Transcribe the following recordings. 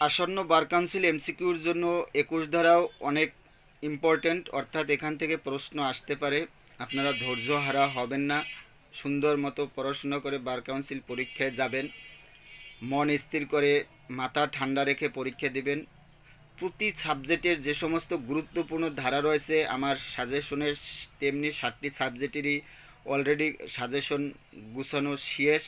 আসন্ন bar council এমসিকিউর জন্য একুশ ধারাও অনেক ইম্পর্ট্যান্ট অর্থাৎ এখান থেকে প্রশ্ন আসতে পারে। আপনারা ধৈর্য হারা হবেন না। সুন্দর মতো পড়াশোনা করে বার কাউন্সিল পরীক্ষায় যাবেন। মন স্থির করে মাথা ঠান্ডা রেখে পরীক্ষা দিবেন। প্রতি সাবজেক্টের যে সমস্ত গুরুত্বপূর্ণ ধারা রয়েছে, আমার সাজেশনের তেমনি ষাটটি সাবজেক্টেরই অলরেডি সাজেশন গুছানো শেষ।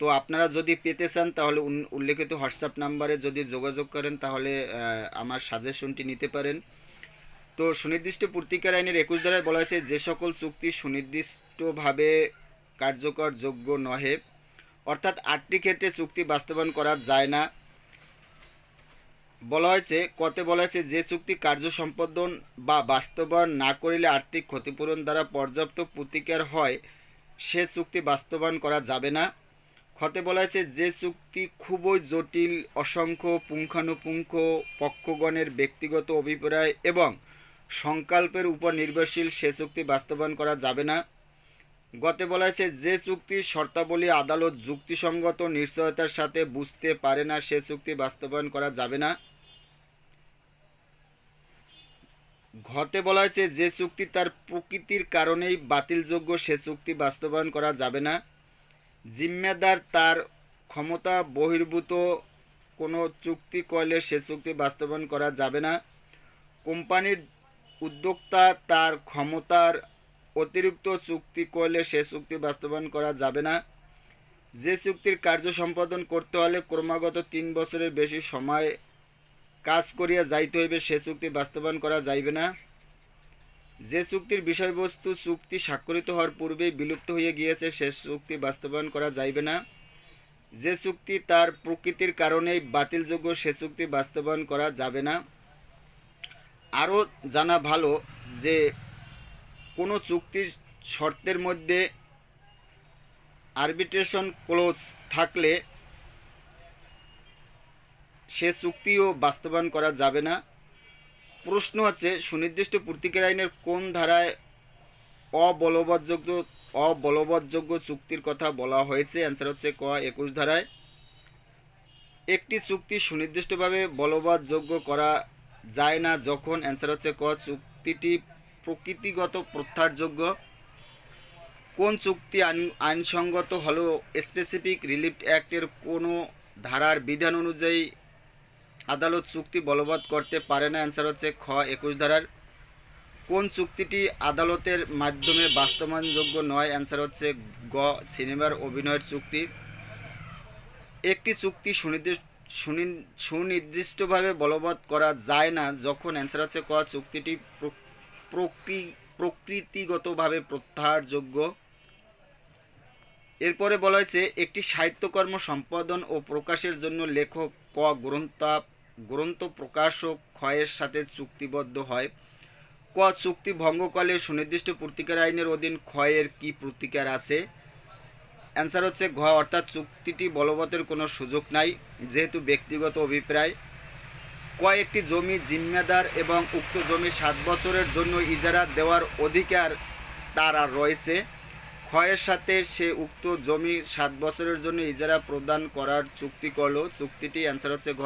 তো আপনারা যদি পেতে চান, তাহলে উল্লেখিত হোয়াটসঅ্যাপ নাম্বারে যদি যোগাযোগ করেন, তাহলে আমার সাজেশনটি নিতে পারেন। তো সুনির্দিষ্ট পূর্তিকার আইনের একুশ ধারায় বলা হয়েছে, যে সকল চুক্তি সুনির্দিষ্টভাবে কার্যকর, যোগ্য নহে। অর্থাৎ আটটি ক্ষেত্রে চুক্তি বাস্তবায়ন করা যায় না। বলা হয়েছে কতে বলা হয়েছে, যে চুক্তি কার্য সম্পাদন বা বাস্তবায়ন না করিলে আর্থিক ক্ষতিপূরণ দ্বারা পর্যাপ্ত প্রতিকার হয়, সে চুক্তি বাস্তবায়ন করা যাবে না। ক্ষতে বলা হয়েছে, যে চুক্তি খুবই জটিল, অসংখ্য পুঙ্খানুপুঙ্খ পক্ষগণের ব্যক্তিগত অভিপ্রায় এবং সংকল্পের উপর নির্ভরশীল, সে চুক্তি বাস্তবায়ন করা যাবে না। গতে বলা হয়েছে, যে চুক্তির শর্তাবলী আদালত যুক্তিসঙ্গত নিশ্চয়তার সাথে বুঝতে পারে না, সে চুক্তি বাস্তবায়ন করা যাবে না। ঘতে বলা হয়েছে, যে চুক্তি তার প্রকৃতির কারণেই বাতিলযোগ্য, সে চুক্তি বাস্তবায়ন করা যাবে না। জিম্মেদার তার ক্ষমতা বহির্ভূত, কোনো চুক্তি করলে সে চুক্তি বাস্তবায়ন করা যাবে না। কোম্পানির উদ্যোক্তা তার ক্ষমতার অতিরিক্ত চুক্তি করলে সে চুক্তি বাস্তবায়ন করা যাবে না। যে চুক্তির কার্য সম্পাদন করতে হলে ক্রমাগত তিন বছরের বেশি সময় কাজ করিয়া যাইতে হইবে, সে চুক্তি বাস্তবায়ন করা যাইবে না। যে চুক্তির বিষয়বস্তু চুক্তি স্বাক্ষরিত হওয়ার পূর্বে বিলুপ্ত হয়ে গিয়েছে, সে চুক্তি বাস্তবায়ন করা যাইবে না। যে চুক্তি তার প্রকৃতির কারণেই বাতিলযোগ্য, সে চুক্তি বাস্তবায়ন করা যাবে না। আরও জানা ভালো যে কোনো চুক্তির শর্তের মধ্যে আরবিট্রেশন ক্লোজ থাকলে সে চুক্তিও বাস্তবায়ন করা যাবে না। প্রশ্ন হচ্ছে সুনির্দিষ্ট পূর্তিকার আইনের কোন ধারায় অবলবৎযোগ্য অবলবৎযোগ্য চুক্তির কথা বলা হয়েছে? অ্যান্সার হচ্ছে ক, একুশ ধারায়। একটি চুক্তি সুনির্দিষ্টভাবে বলবৎযোগ্য করা যায় না যখন অ্যান্সার হচ্ছে ক, চুক্তিটি প্রকৃতিগত প্রত্যাহারযোগ্য কোন চুক্তি আইন, আইনসঙ্গত হলেও স্পেসিফিক রিলিফ অ্যাক্টের কোনো ধারার বিধান অনুযায়ী আদালত চুক্তি বলবৎ করতে পারে না। অ্যান্সার হচ্ছে খ, একুশ ধারার। কোন চুক্তিটি আদালতের মাধ্যমে বাস্তবায়নযোগ্য নয়? অ্যান্সার হচ্ছে গ, সিনেমার অভিনয়ের চুক্তি। একটি চুক্তি সুনির্দিষ্ট সুনি- সুনির্দিষ্টভাবে বলবৎ করা যায় না যখন অ্যান্সার হচ্ছে ক, চুক্তিটি প্র- প্রকৃ- প্রকৃতিগতভাবে প্রত্যাহারযোগ্য। এরপরে বলা হয়েছে, একটি সাহিত্যকর্ম সম্পাদন ও প্রকাশের জন্য লেখক ক, গ্রন্থ গ্রন্থ প্রকাশক ক্ষয়ের সাথে চুক্তিবদ্ধ হয়। ক, চুক্তি ভঙ্গ করলে সুনির্দিষ্ট প্রতিকার আইনের অধীন ক্ষয়ের কি প্রতিকার আছে? অ্যান্সার হচ্ছে ঘ, অর্থাৎ চুক্তিটি বলবতের কোনো সুযোগ নাই, যেহেতু ব্যক্তিগত অভিপ্রায়। ক, একটি জমি জিম্মেদার এবং উক্ত জমি সাত বছরের জন্য ইজারা দেওয়ার অধিকার তার আর রয়েছে। ক্ষয়ের সাথে সে উক্ত জমি সাত বছরের জন্য ইজারা প্রদান করার চুক্তি করল চুক্তিটি অ্যান্সার হচ্ছে ঘ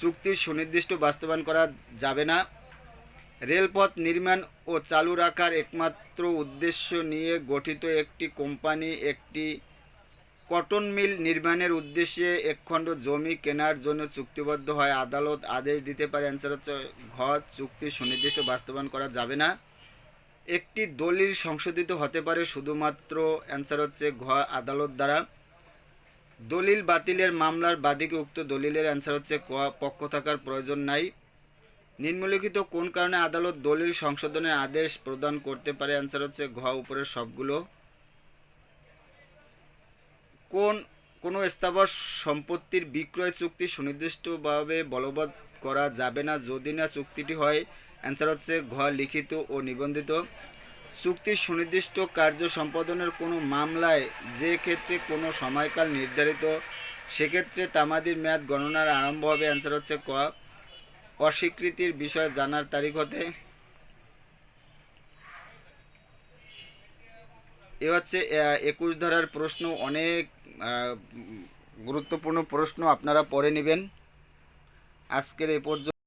চুক্তির সুনির্দিষ্ট বাস্তবায়ন করা যাবে না। রেলপথ নির্মাণ ও চালু রাখার একমাত্র উদ্দেশ্য নিয়ে গঠিত একটি কোম্পানি একটি কটন মিল নির্মাণের উদ্দেশ্যে একখণ্ড জমি কেনার জন্য চুক্তিবদ্ধ হয়। আদালত আদেশ দিতে পারে, অ্যান্সার হচ্ছে, ঘ চুক্তি সুনির্দিষ্ট বাস্তবায়ন করা যাবে না। একটি দলিল সংশোধিত হতে পারে, শুধুমাত্র অ্যান্সার হচ্ছে, ঘ, আদালত দ্বারা। দলিল বাতিলের মামলার বাদীকে উক্ত দলিলের অ্যান্সার হচ্ছে পক্ষ থাকার প্রয়োজন নাই। নিম্নলিখিত কোন কারণে আদালত দলিল সংশোধনের আদেশ প্রদান করতে পারে অ্যান্সার হচ্ছে ঘ, উপরের সবগুলো। কোন, কোনো স্থাবর সম্পত্তির বিক্রয় চুক্তি সুনির্দিষ্টভাবে বলবৎ করা যাবে না যদি না চুক্তিটি হয় অ্যান্সার হচ্ছে ঘ, লিখিত ও নিবন্ধিত। চুক্তির সুনির্দিষ্ট কার্য সম্পাদনের কোনো মামলায় যে ক্ষেত্রে কোনো সময়কাল নির্ধারিত, সেক্ষেত্রে তামাদির মেয়াদ গণনার আরম্ভ হবে। অ্যান্সার হচ্ছে ক। অস্বীকৃতির বিষয় জানার তারিখ হতে। এ হচ্ছে একুশ ধারার প্রশ্ন। অনেক গুরুত্বপূর্ণ প্রশ্ন আপনারা পরে নেবেন। আজকের এ পর্যন্ত